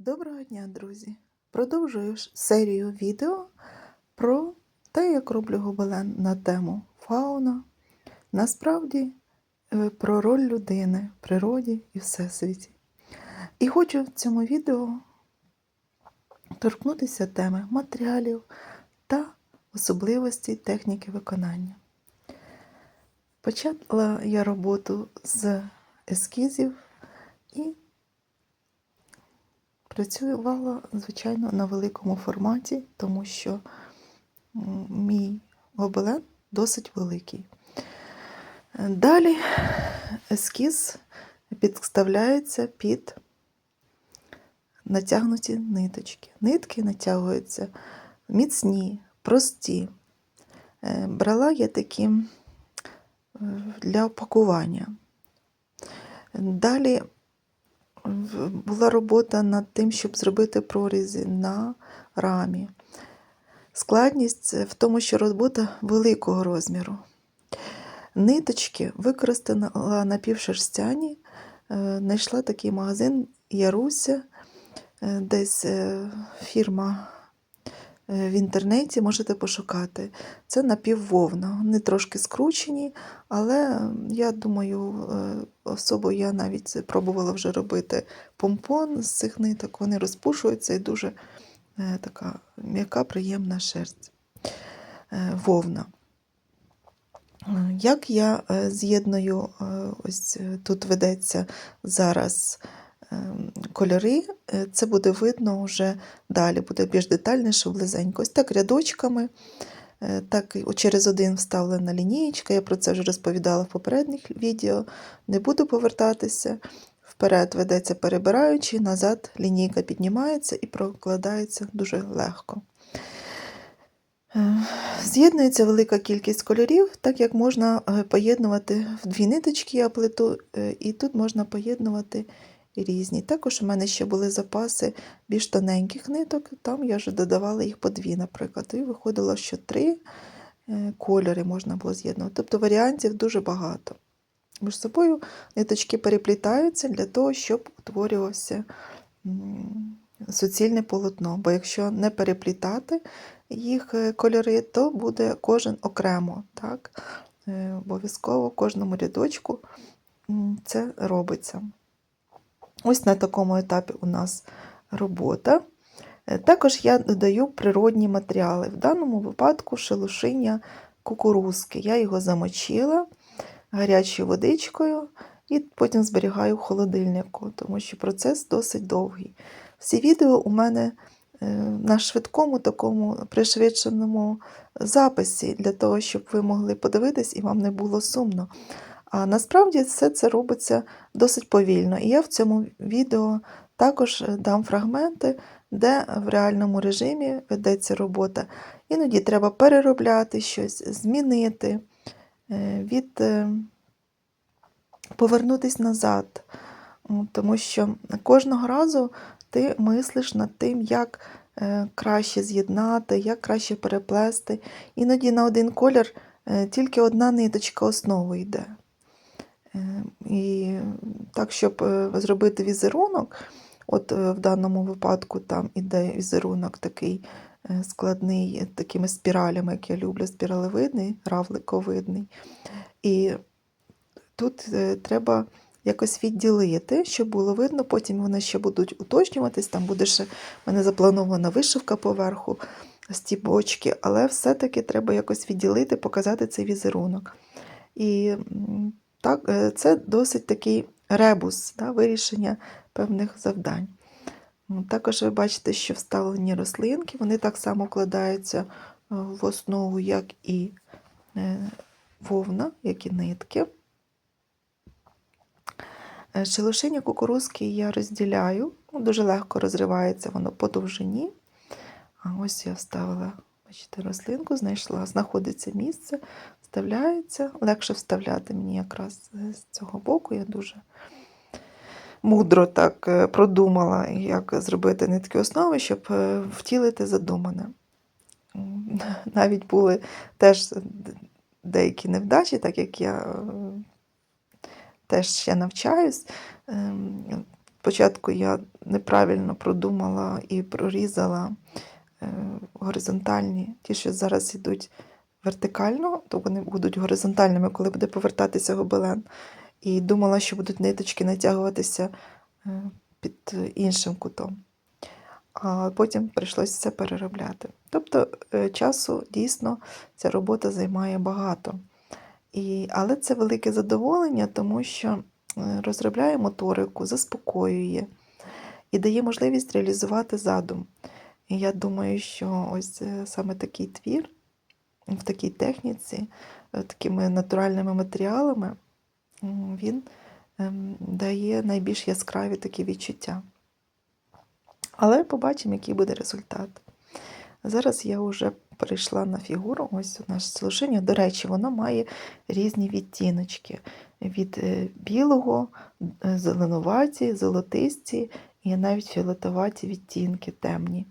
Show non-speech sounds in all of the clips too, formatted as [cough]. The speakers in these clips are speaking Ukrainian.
Доброго дня, друзі! Продовжую серію відео про те, як роблю гобелен на тему фауна. Насправді е, про роль людини в природі і всесвіті. І хочу в цьому відео торкнутися теми матеріалів та особливостей техніки виконання. Почала я роботу з ескізів і Працювала, звичайно, на великому форматі, тому що мій гобелен досить великий. Далі ескіз підставляється під натягнуті ниточки. Нитки натягуються міцні, прості. Е, Брала я такі е, для опакування. Далі була робота над тим, щоб зробити прорізи на рамі. Складність в тому, що робота великого розміру. Ниточки використала напівшерстяні, е, знайшла такий магазин Яруся, е, десь е, фірма в інтернеті можете пошукати. Це напіввовна. Вони трошки скручені, але я думаю, е, особо я навіть пробувала вже робити помпон з цих ниток. Вони розпушуються і дуже е, така м'яка, приємна шерсть. Е, Вовна. Е, Як я е, з'єдную, е, ось е, тут ведеться зараз кольори, е, це буде видно вже далі, буде більш детальніше, близенько. Ось так рядочками, е, так через один вставлена лінієчка, я про це вже розповідала в попередніх відео, не буду повертатися. Вперед ведеться перебираючи, назад лінійка піднімається і прокладається дуже легко. Е, З'єднується велика кількість кольорів, так як можна поєднувати в дві ниточки я плету, е, і тут можна поєднувати різні. Також у мене ще були запаси більш тоненьких ниток, там я вже додавала їх по дві, наприклад, і виходило, що три е, кольори можна було з'єднувати. Тобто варіантів дуже багато. Між собою ниточки переплітаються для того, щоб утворювався суцільне полотно. Бо якщо не переплітати їх е, кольори, то буде кожен окремо. Так? Е, Обов'язково в кожному рядочку це робиться. Ось на такому етапі у нас робота. Е, Також я додаю природні матеріали. В даному випадку шелушиння кукурузки. Я його замочила гарячою водичкою і потім зберігаю в холодильнику, тому що процес досить довгий. Всі відео у мене е, на швидкому такому пришвидшеному записі, для того, щоб ви могли подивитись і вам не було сумно. А насправді все це робиться досить повільно. І я в цьому відео також е, дам фрагменти, де в реальному режимі ведеться робота. Іноді треба переробляти щось, змінити, е, від, е, повернутись назад. Тому що кожного разу ти мислиш над тим, як краще з'єднати, як краще переплести. Іноді на один колір тільки одна ниточка основи йде. Е, І так, щоб е, зробити візерунок, от е, в даному випадку там іде візерунок такий складний, такими спіралями, як я люблю, спіралевидний, равликовидний. І тут треба якось відділити, щоб було видно, потім вони ще будуть уточнюватись, там буде ще в мене запланована вишивка поверху, стібочки, але все-таки треба якось відділити, показати цей візерунок. І так, е, це досить такий ребус, да, вирішення певних завдань. Також ви бачите, що вставлені рослинки, вони так само вкладаються е, в основу, як і е, вовна, як і нитки. Шелушиння кукурузки я розділяю, ну, дуже легко розривається воно по довжині. А ось я вставила, бачите, рослинку, знайшла, знаходиться місце, вставляється. Легше вставляти мені якраз е, з цього боку. Я дуже мудро так е, продумала, як зробити нитки основи, щоб е, втілити задумане. [laughs] Навіть були теж деякі невдачі, так як я теж ще навчаюсь. Ем, спочатку я неправильно продумала і прорізала горизонтальні, ті, що зараз йдуть вертикально, то вони будуть горизонтальними, коли буде повертатися гобелен. І думала, що будуть ниточки натягуватися е, під іншим кутом. А потім прийшлося це переробляти. Тобто е, часу дійсно ця робота займає багато. І, але це велике задоволення, тому що е, розробляє моторику, заспокоює і дає можливість реалізувати задум. І я думаю, що ось саме такий твір в такій техніці, е, такими натуральними матеріалами, він ем, дає найбільш яскраві такі відчуття. Але побачимо, який буде результат. Зараз я вже перейшла на фігуру. Ось у нас служіння. До речі, воно має різні відтіночки: від е, білого, е, зеленуваті, золотисті і навіть фіолетоваті відтінки темні.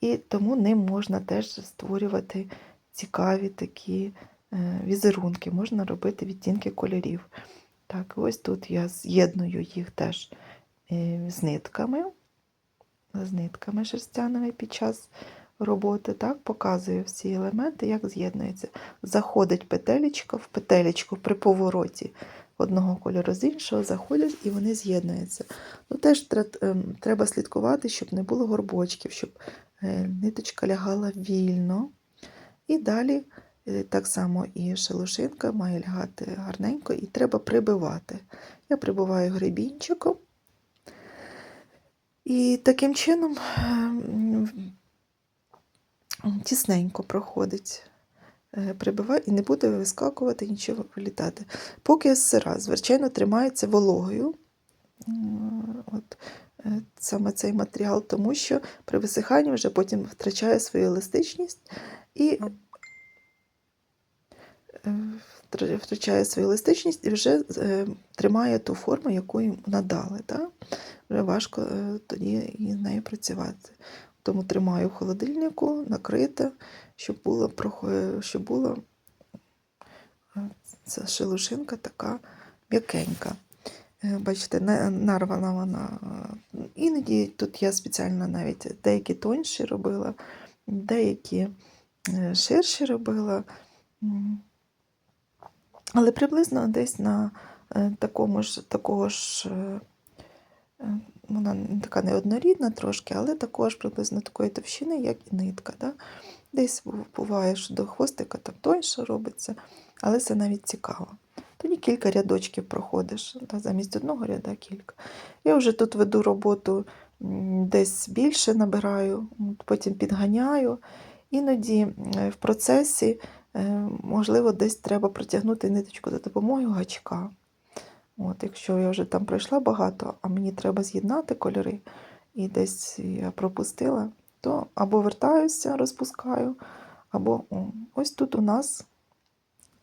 І тому ним можна теж створювати цікаві такі е, візерунки, можна робити відтінки кольорів. Так, ось тут я з'єдную їх теж е, з нитками, з нитками шерстяними під час роботи. Так, показую всі елементи, як з'єднується. Заходить петелечка в петелечку при повороті одного кольору з іншого, заходять і вони з'єднуються. Ну, теж ем, треба слідкувати, щоб не було горбочків, щоб е, ниточка лягала вільно. І далі е, так само і шелушинка має лягати гарненько, і треба прибивати. Я прибиваю гребінчиком. І таким чином ем, тісненько проходить. Е, Прибиваю і не буде вискакувати, нічого вилітати. Поки сира, звичайно, тримається вологою. От, саме цей матеріал, тому що при висиханні вже потім втрачає свою еластичність і е, втрачає свою еластичність і вже е, тримає ту форму, яку їм надали. Так? Вже важко е, тоді з нею працювати. Тому тримаю в холодильнику, накрите, щоб прохо- щоб було е, ця шелушинка така м'якенька. Е, Бачите, нарвана вона. е, Іноді тут я спеціально навіть деякі тонші робила, деякі е, ширші робила. Але приблизно десь на такому ж, такого ж, вона така неоднорідна трошки, але також приблизно такої товщини, як і нитка. Да? Десь буває, що до хвостика там тоньше робиться, але це навіть цікаво. Тоді кілька рядочків проходиш, да, замість одного ряда кілька. Я вже тут веду роботу десь більше набираю, потім підганяю. Іноді в процесі, е, можливо, десь треба протягнути ниточку за допомогою гачка. От, якщо я вже там пройшла багато, а мені треба з'єднати кольори, і десь я пропустила, то або вертаюся, розпускаю, або ось тут у нас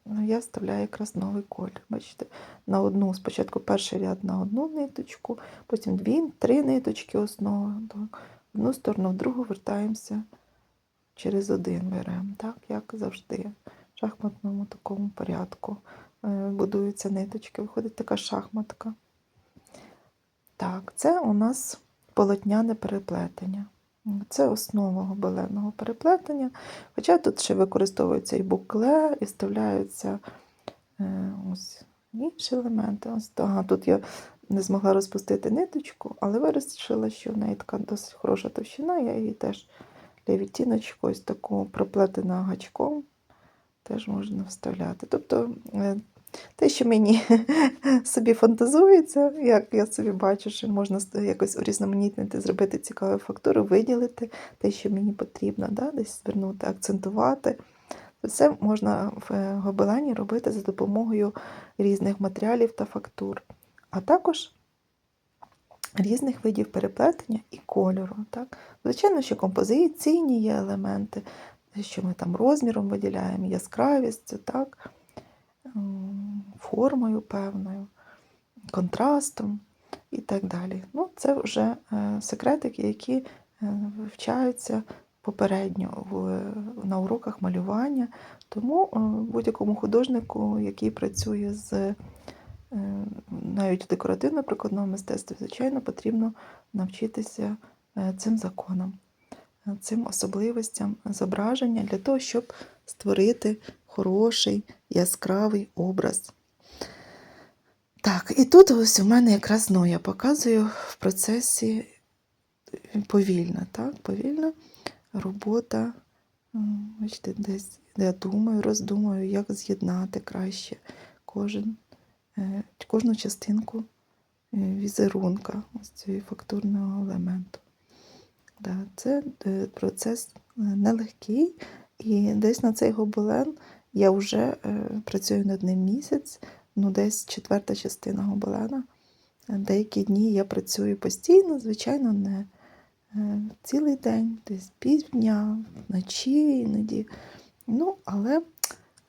ну, я вставляю якраз новий колір. Бачите, на одну, спочатку перший ряд на одну ниточку, потім дві, три ниточки основи. Так. Одну сторону, в другу вертаємося через один беремо, так, як завжди. В шахматному такому порядку е, будуються ниточки, виходить така шахматка. Так, це у нас полотняне переплетення. Це основа гобеленного переплетення. Хоча тут ще використовується і букле, і вставляються е, ось інші елементи. Ось, ага, тут я не змогла розпустити ниточку, але вирішила, що в неї така досить хороша товщина, я її теж для відтіночку ось таку проплетена гачком теж можна вставляти. Тобто е, те, що мені [laughs] собі фантазується, як я собі бачу, що можна якось урізноманітнити, зробити цікаву фактуру, виділити те, що мені потрібно, да, десь звернути, акцентувати. Це можна в е, гобелені робити за допомогою різних матеріалів та фактур, а також різних видів переплетення і кольору. Так? Звичайно, що композиційні є елементи, що ми там розміром виділяємо, яскравістю, так? Формою певною, контрастом і так далі. Ну, це вже е, секретики, які е, вивчаються попередньо в, на уроках малювання. Тому е, будь-якому художнику, який працює з е, навіть в декоративно-прикладному мистецтві, звичайно, потрібно навчитися е, цим законам, е, цим особливостям зображення для того, щоб створити хороший яскравий образ. Так, і тут ось у мене якраз ну, я показую в процесі повільно, так, повільно робота. Бачите, десь я думаю, роздумую, як з'єднати краще кожен, е, кожну частинку е, візерунка ось цього фактурного елементу. Да, це е, процес нелегкий, і десь на цей гобелен я вже працюю над ним місяць, ну десь четверта частина гобелена. Е, Деякі дні я працюю постійно, звичайно, не е, цілий день, десь півдня, вночі іноді. Ну, але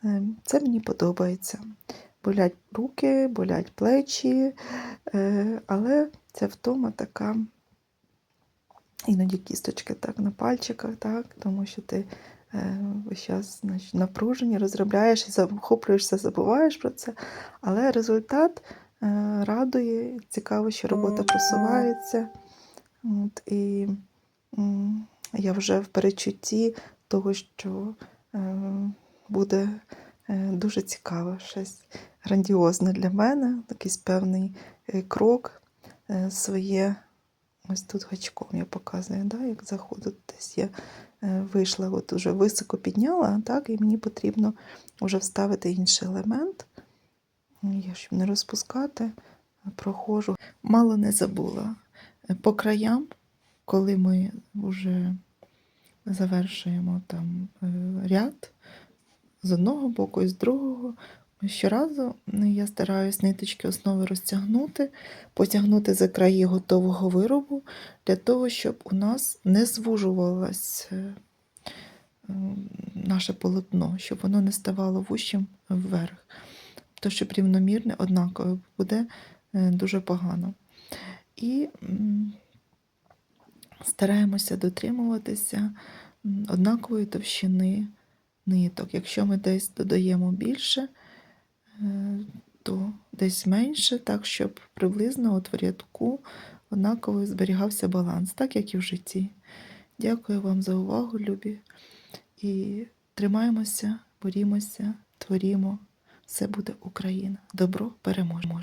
е, це мені подобається. Болять руки, болять плечі, але ця втома така, іноді кісточки так на пальчиках, так, тому що ти е, значить, напружені, розробляєш і захоплюєшся, забуваєш про це. Але результат е, радує, цікаво, що робота просувається. От, і я вже в перечутті того, що е, буде дуже цікаво, щось грандіозне для мене, якийсь певний крок своє. Ось тут гачком я показую, да, як заходить десь я е, вийшла, от уже високо підняла, так, і мені потрібно вже вставити інший елемент. Я щоб не розпускати, проходжу. Мало не забула. Е, По краям, коли ми вже завершуємо там е, ряд з одного боку і з другого, щоразу ну, я стараюсь ниточки основи розтягнути, потягнути за краї готового виробу для того, щоб у нас не звужувалось е, наше полотно, щоб воно не ставало вущим вверх. То, щоб рівномірне, однакове буде е, дуже погано. І стараємося дотримуватися однакової товщини ниток. Якщо ми десь додаємо більше, то десь менше, так, щоб приблизно от в рядку однаково зберігався баланс, так як і в житті. Дякую вам за увагу, любі. І тримаємося, борімося, творімо. Все буде Україна. Добро переможе.